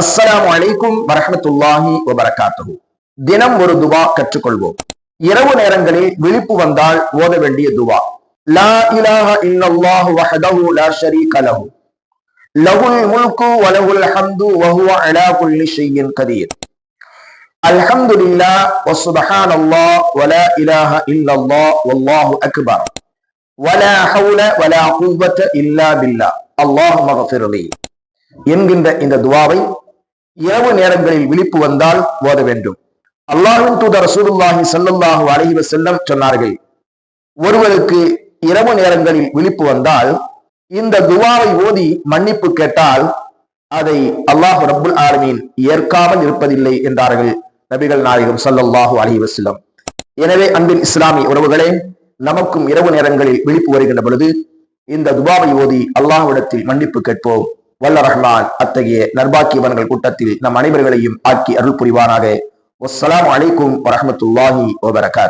அஸ்ஸலாமு அலைக்கும் வரஹ்மத்துல்லாஹி வபரகாத்துஹு தினம் ஒரு துவா கற்றுக்கொள்வோம் இரவு நேரங்களில் விழிப்பு வந்தால் ஓத வேண்டிய துவா லா இலாஹ இல்லல்லாஹு வஹதஹு லா ஷரீக லஹு லஹுல் முல்கு வ லஹுல் ஹம்து வ ஹுவ அலா குல்லி ஷைஇன் கதீர் அல்ஹம்துலில்லாஹ் வ சுப்ஹானல்லாஹ் வ லா இலாஹ இல்லல்லாஹ் வல்லாஹு அக்பர் வலா ஹவுல வலா குவத்த இல்லா பில்லா அல்லாஹ் மகஃபிர்லி என்கின்ற இந்த துவாவை இரவு நேரங்களில் விழிப்பு வந்தால் ஓத வேண்டும். அல்லாஹின் தூதர் ரசூலுல்லாஹி ஸல்லல்லாஹு அழகிவ செல்லம் சொன்னார்கள் ஒருவருக்கு இரவு நேரங்களில் விழிப்பு வந்தால் இந்த துவாவை ஓதி மன்னிப்பு கேட்டால் அதை அல்லாஹ் ரபுல் ஆலமீன் ஏற்காமல் இருப்பதில்லை என்றார்கள் நபிகள் நாயகம் சல்லல்லாஹு அலி வசல்லம் எனவே அன்பின் இஸ்லாமிய உறவுகளே நமக்கும் இரவு நேரங்களில் விழிப்பு வருகின்ற பொழுது இந்த துபாவை ஓதி அல்லாஹ்விடத்தில் மன்னிப்பு கேட்போம். வல்ல ரஹ்மான் அத்தகைய நர்பாக்கியவன்கள் கூட்டத்தில் நம் அனைவர்களையும் ஆக்கி அருள் புரிவானாக வஸ்ஸலாமு அலைக்கும் வரமத்துல்லாஹி வபரகாத்.